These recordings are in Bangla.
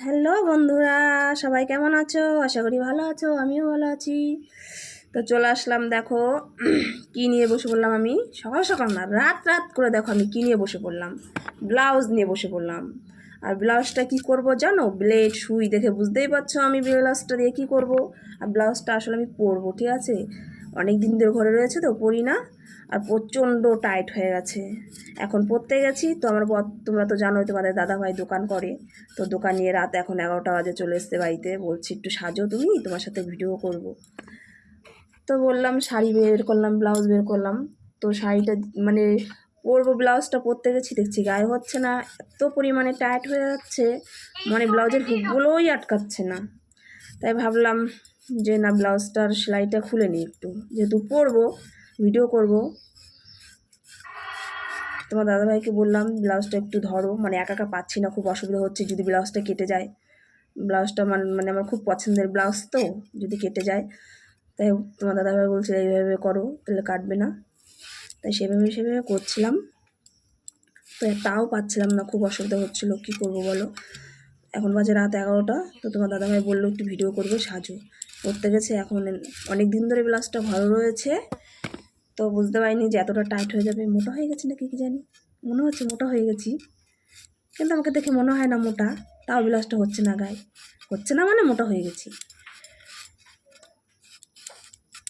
হ্যালো বন্ধুরা, সবাই কেমন আছো? আশা করি ভালো আছো, আমিও ভালো আছি। তো চলে আসলাম, দেখো, কি নিয়ে বসে পড়লাম আমি? সকাল সকাল না, রাত রাত করে দেখো আমি কী নিয়ে বসে পড়লাম। ব্লাউজ নিয়ে বসে পড়লাম। আর ব্লাউজটা কি করব জানো? ব্লেড, সুই, দেখে বুঝতেই পারছ আমি ব্লাউজটা দিয়ে কী করব। আর ব্লাউজটা আসলে আমি পরবো, ঠিক আছে? অনেক দিন ধরে ঘরে রয়েছে তো পরি না, আর প্রচণ্ড টাইট হয়ে গেছে। এখন পড়তে গেছি, তো আমার বর- তোমরা তো জানোই তোমাদের দাদাভাই দোকান করে, তো দোকান নিয়ে রাত এখন এগারোটা বাজে চলে এসছে বাড়িতে, বলছি একটু সাজো তুমি, তোমার সাথে ভিডিও করব। তো বললাম শাড়ি বের করলাম ব্লাউজ বের করলাম, তো শাড়িটা মানে পরবো ব্লাউজটা পরতে গেছি, দেখছি গায়ে হচ্ছে না, এত পরিমাণে টাইট হয়ে যাচ্ছে মানে ব্লাউজের হুকগুলোই আটকাচ্ছে না। তাই ভাবলাম যে না ব্লাউজটার সেলাইটা খুলে নিই একটু। যেহেতু পরবো ভিডিও করব। তোমার দাদাভাইকে বললাম, ব্লাউজটা একটু ধরো। মানে একা একা পাচ্ছি না, খুব অসুবিধা হচ্ছে যদি ব্লাউজটা কেটে যায়। ব্লাউজটা মানে মানে আমার খুব পছন্দের ব্লাউজ তো, যদি কেটে যায়। তাই তোমার দাদাভাই বলছিল এইভাবে করো, তাহলে কাটবে না। তাই সেভাবে সেভাবে করছিলাম। তো তাও পাচ্ছিলাম না, খুব অসুবিধা হচ্ছিল। কী করব বলো? এখন বাজে রাত এগারোটা, তো তোমার দাদাভাই বলল, একটু ভিডিও করবে, সাজো। করতে গেছে। এখন অনেক দিন ধরে ব্লাউজটা ভালো রয়েছে। তো বুঝতে পারিনি যে এতটা টাইট হয়ে যাবে। মোটা হয়ে গেছে নাকি কি জানি? মনে হচ্ছে মোটা হয়ে গেছি। কিন্তু আমাকে দেখে মনে হয় না মোটা। তাও ব্লাউজটা হচ্ছে না গায়ে। হচ্ছে না মানে মোটা হয়ে গেছি।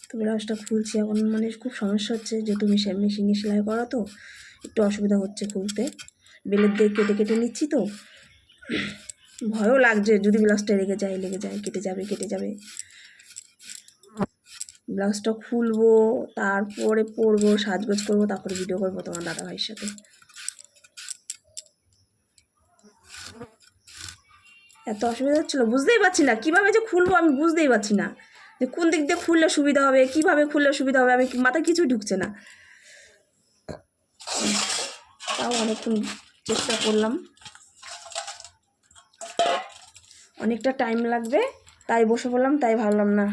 তো ব্লাউজটা খুলছি এখন। মানে খুব সমস্যা হচ্ছে যেহেতু মেশিন সেলাই করা তো, একটু অসুবিধা হচ্ছে খুলতে। বেলের দিয়ে কেটে কেটে নিচ্ছি তো। ভয়ও লাগছে। যদি ব্লাউজটা লেগে যায় লেগে যায়, কেটে যাবে কেটে যাবে। ব্লাউজটা খুলবো, তারপরে পরবো সাজগোজ করব তারপরে ভিডিও করব তোমার দাদা ভাইয়ের সাথে। এত অসুবিধা হচ্ছিল বুঝতেই পারছি না, কীভাবে যে খুলবো আমি বুঝতেই পারছি না। যে কোন দিক দিয়ে খুললে সুবিধা হবে, কীভাবে খুললে সুবিধা হবে, আমি মাথায় কিছুই ঢুকছে না। তাও অনেকক্ষণ চেষ্টা করলাম। অনেকটা টাইম লাগবে, তাই বসে পড়লাম, তাই ভাবলাম না।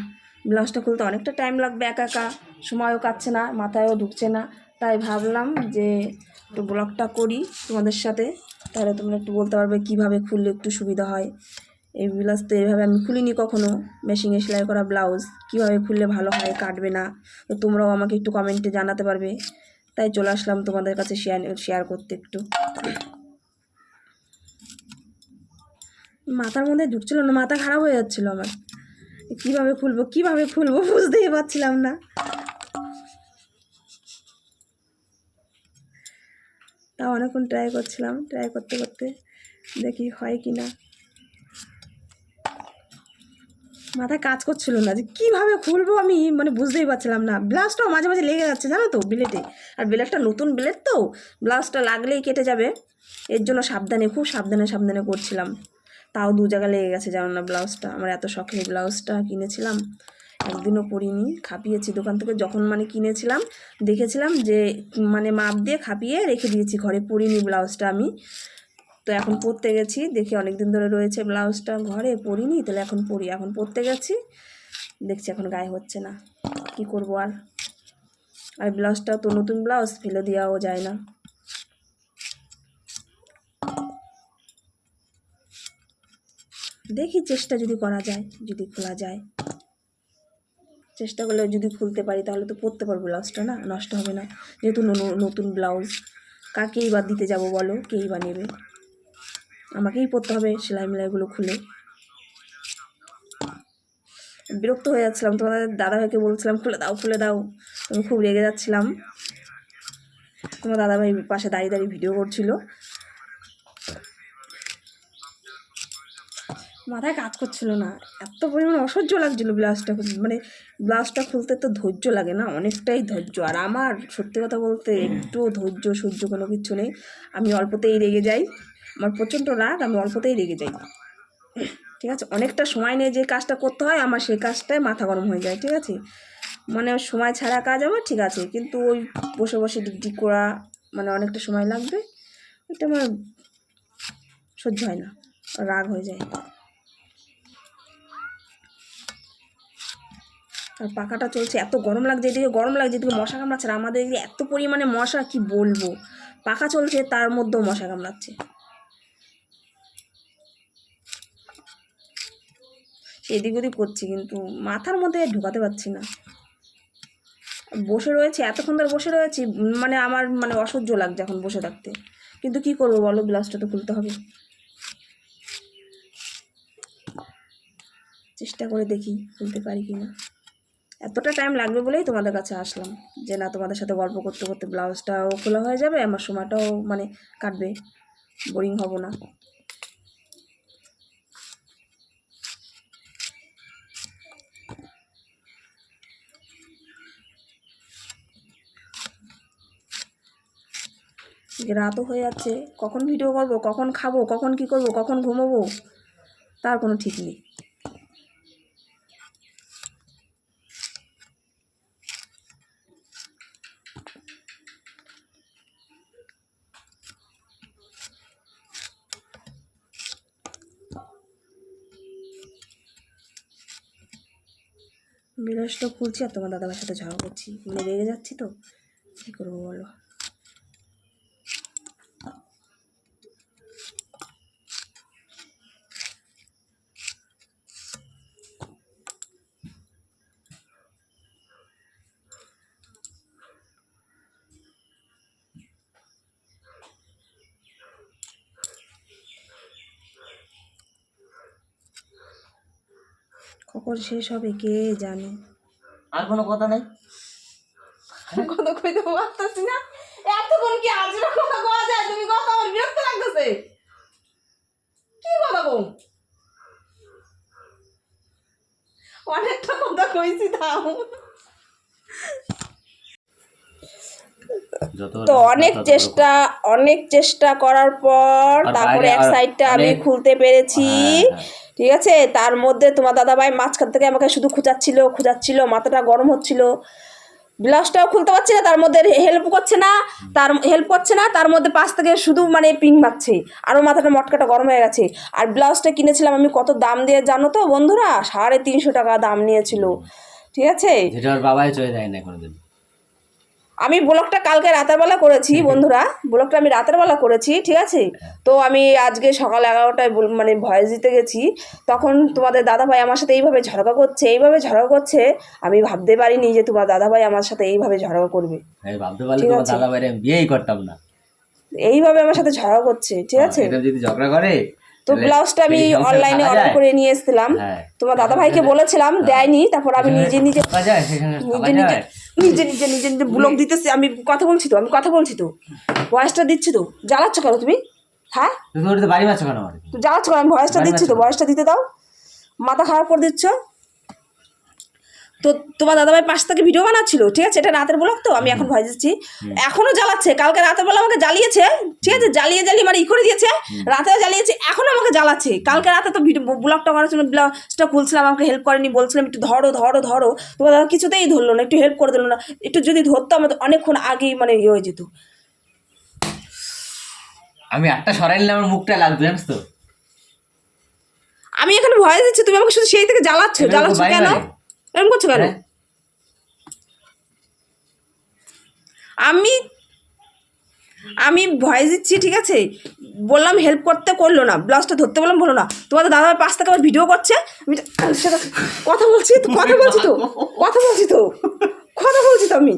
ব্লাউজটা খুলতে অনেকটা টাইম লাগবে একা একা। সময়ও কাটছে না, মাথায়ও ঢুকছে না। তাই ভাবলাম যে একটু ব্লগটা করি তোমাদের সাথে। তাহলে তোমরা একটু বলতে পারবে কীভাবে খুললে একটু সুবিধা হয়। এই ব্লাউজ তো এইভাবে আমি খুলিনি কখনো। মেশিনে সেলাই করা ব্লাউজ, কীভাবে খুললে ভালো হয়, কাটবে না। তো তোমরাও আমাকে একটু কমেন্টে জানাতে পারবে। তাই চলে আসলাম তোমাদের কাছে শেয়ার শেয়ার করতে একটু। মাথার মধ্যে ঢুকছিল না, মাথা খারাপ হয়ে যাচ্ছিল আমার। কীভাবে খুলবো কীভাবে খুলবো বুঝতেই পারছিলাম না। তা অনেকক্ষণ ট্রাই করছিলাম ট্রাই করতে করতে দেখি হয় কি না মাথায় কাজ করছিল না যে কীভাবে খুলবো আমি মানে বুঝতেই পারছিলাম না। ব্লাউজটাও মাঝে মাঝে লেগে যাচ্ছে, জানো তো ব্লেডে আর ব্লেডটা নতুন ব্লেড তো, ব্লাউজটা লাগলেই কেটে যাবে। এর জন্য সাবধানে, খুব সাবধানে সাবধানে করছিলাম। তাও দু জায়গা লেগে গেছে জানো না ব্লাউজটা। আমার এত শখের ব্লাউজটা কিনেছিলাম, একদিনও পরিনি, খাপিয়েছি। দোকান থেকে যখন মানে কিনেছিলাম, দেখেছিলাম যে মানে মাপ দিয়ে খাপিয়ে রেখে দিয়েছি ঘরে। পরিনি ব্লাউজটা আমি। তো এখন পরতে গেছি, দেখি অনেক দিন ধরে রয়েছে ব্লাউজটা ঘরে, পরিনি, তাহলে এখন পরি। এখন পরতে গেছি, দেখছি এখন গায়ে হচ্ছে না। কি করব আর? আর ব্লাউজটা তো নতুন ব্লাউজ, ফেলে দেওয়াও যায় না। দেখি চেষ্টা যদি করা যায়, যদি খোলা যায়। চেষ্টা করলে যদি খুলতে পারি, তাহলে তো পরতে পারব ব্লাউজটা না? নষ্ট হবে না। যেহেতু নতুন ব্লাউজ কাকেই বা দিতে যাব বলো? কেই বা নেবে? আমাকেই পরতে হবে সেলাই মেলাইগুলো খুলে। বিরক্ত হয়ে যাচ্ছিলাম। তোমাদের দাদাভাইকে বলছিলাম, খুলে দাও খুলে দাও। আমি খুব রেগে যাচ্ছিলাম। তোমার দাদাভাই পাশে দাঁড়িয়ে দাঁড়িয়ে ভিডিও করছিল। মাথায় কাজ করছিল না। এত পরিমাণে অসহ্য লাগছিল ব্লাউজটা মানে ব্লাউজটা খুলতে তো ধৈর্য লাগে না, অনেকটাই ধৈর্য। আর আমার সত্যি কথা বলতে একটু ধৈর্য, সহ্য কোনো কিছু নেই। আমি অল্পতেই রেগে যাই। আমার প্রচণ্ড রাগ, আমি অল্পতেই রেগে যাই। ঠিক আছে? অনেকটা সময় নিয়ে যে কাজটা করতে হয়, আমার সেই কাজটায় মাথা গরম হয়ে যায়, ঠিক আছে? মানে সময় ছাড়া কাজ আমার ঠিক আছে, কিন্তু ওই বসে বসে ডিগডিগ করা মানে অনেকটা সময় লাগবে। ওইটা আমার সহ্য হয় না, রাগ হয়ে যায়। আর পাখাটা চলছে, এত গরম লাগছে এদিকে, গরম লাগছে এদিকে, মশা কামড়াচ্ছে আমাদের এদিকে এত পরিমাণে মশা, কি বলব? পাখা চলছে, তার মধ্যেও মশা কামড়াচ্ছে। এদিক ওদিক করছি কিন্তু, মাথার মধ্যে ঢুকাতে পারছি না। বসে রয়েছি, এতক্ষণ ধরে বসে রয়েছি মানে আমার মানে অসহ্য লাগছে এখন বসে থাকতে। কিন্তু কি করব বলো ব্লাউজটা তো খুলতে হবে। চেষ্টা করে দেখি, খুলতে পারি কি না এতটা টাইম লাগবে বলেই তোমাদের কাছে আসলাম। যে না, তোমাদের সাথে গল্প করতে করতে ব্লাউজটাও খোলা হয়ে যাবে, আমার সময়টাও মানে কাটবে। বোরিং হব না। রাতও হয়ে যাচ্ছে, কখন ভিডিও করব, কখন খাব, কখন কি করব, কখন ঘুমোবো, তার কোনো ঠিক নেই। বিলাসটা খুলছি আর তোমার দাদাবার সাথে ঝগড়া করছি। মানে রেগে যাচ্ছি তো। কী করব বলো? কখন শেষ হবে কে জানে? আর কোনো কথা নাই? কথা কইতে পারতাছি না। এতক্ষণ কি আজরা কথা কওয়া যায়? তুমি কথা আমার বিরক্ত লাগতেছে? কি কথা কম অনেকটা কথা কইছি তাও। তো অনেক চেষ্টা অনেক চেষ্টা করার পর তারপরে এক সাইডটা আমি খুলতে পেরেছি। হ্যাঁ, হ্যাঁ। ঠিক আছে? তার মধ্যে তোমার দাদাভাই মাঝখান থেকে আমাকে শুধু খুঁচাচ্ছিল খুঁচাচ্ছিল মাথাটা গরম হচ্ছিল। ব্লাউজটাও খুলতে পারছি না তার মধ্যে হেল্প করছে না তার হেল্প করছে না তার মধ্যে পাশ থেকে শুধু মানে পিন মারছে। আরও মাথাটা মটকাটা গরম হয়ে গেছে। আর ব্লাউজটা কিনেছিলাম আমি কত দাম দিয়ে জানো তো বন্ধুরা? সাড়ে তিনশো টাকা দাম নিয়েছিল। ঠিক আছে? বাবাই চলে যায় না কোনোদিন আমি ব্লগটা কালকে রাতের বেলা করেছি বন্ধুরা। ব্লগটা আমি রাতের বেলা করেছি ঠিক আছে? তো আমি আজকে সকাল এগারোটায় মানে ভয়েস দিতে গেছি। তখন তোমাদের দাদাভাই আমার সাথে এইভাবে ঝগড়া করছে এইভাবে ঝগড়া করছে আমি ভাবতে পারিনি যে তোমার দাদাভাই আমার সাথে এইভাবে ঝগড়া করবে। এইভাবে আমার সাথে ঝগড়া করছে ঠিক আছে? যদি ঝগড়া করে তো ব্লাউজটা আমি অনলাইনে অর্ডার করে নিয়ে এসেছিলাম। তোমার দাদা ভাইকে বলেছিলাম দেয়নি তারপর আমি নিজে নিজে নিজে নিজে নিজে নিজে নিজে নিজে ব্লগ দিতেছি আমি কথা বলছি তো আমি কথা বলছি তো। ভয়েসটা দিচ্ছি তো। জ্বালাচ্ছ কেন তুমি? হ্যাঁ? জ্বালাচ্ছ কেন? আমি ভয়েসটা দিচ্ছি তো ভয়েসটা দিতে দাও। মাথা খারাপ করে দিচ্ছ। তো তোমার দাদাভাই পাশ থেকে ভিডিও বানাচ্ছিল ঠিক আছে? এটা রাতের ব্লগ তো আমি এখন ভয় দিচ্ছি এখনও জ্বালাচ্ছে কালকে রাতের বেলা আমাকে জ্বালিয়েছে ঠিক আছে? জ্বালিয়ে জ্বালিয়ে মানে ই করে দিয়েছে রাতেও জ্বালিয়েছে এখনও আমাকে জ্বালাচ্ছে। কালকে রাতে তো ভিডিও ব্লগটা করার জন্য ব্লাউজটা খুলছিলাম আমাকে হেল্প করেনি বলছিলাম একটু ধরো ধরো ধরো। তোমার দাদা কিছুতেই ধরলো না একটু হেল্প করে দিল না। একটু যদি ধরতো আমাদের অনেকক্ষণ আগেই মানে ইয়ে হয়ে যেত। আমি একটা সরাই নিলে আমার মুখটা লাগবে জানিস তো? আমি এখানে ভয় দিচ্ছি তুমি আমাকে শুধু সেই থেকে জ্বালাচ্ছ জ্বালাচ্ছ কেন? এরকম করছ কেন? হ্যাঁ? আমি আমি ভয়েস দিচ্ছি ঠিক আছে? বললাম হেল্প করতে করল না ব্লাউজটা ধরতে বললাম বলো না। তোমাদের দাদা পাশ থেকে আমার ভিডিও করছে আমি কথা বলছি তো কথা বলছি তো কথা বলছি তো কথা বলছি তো আমি।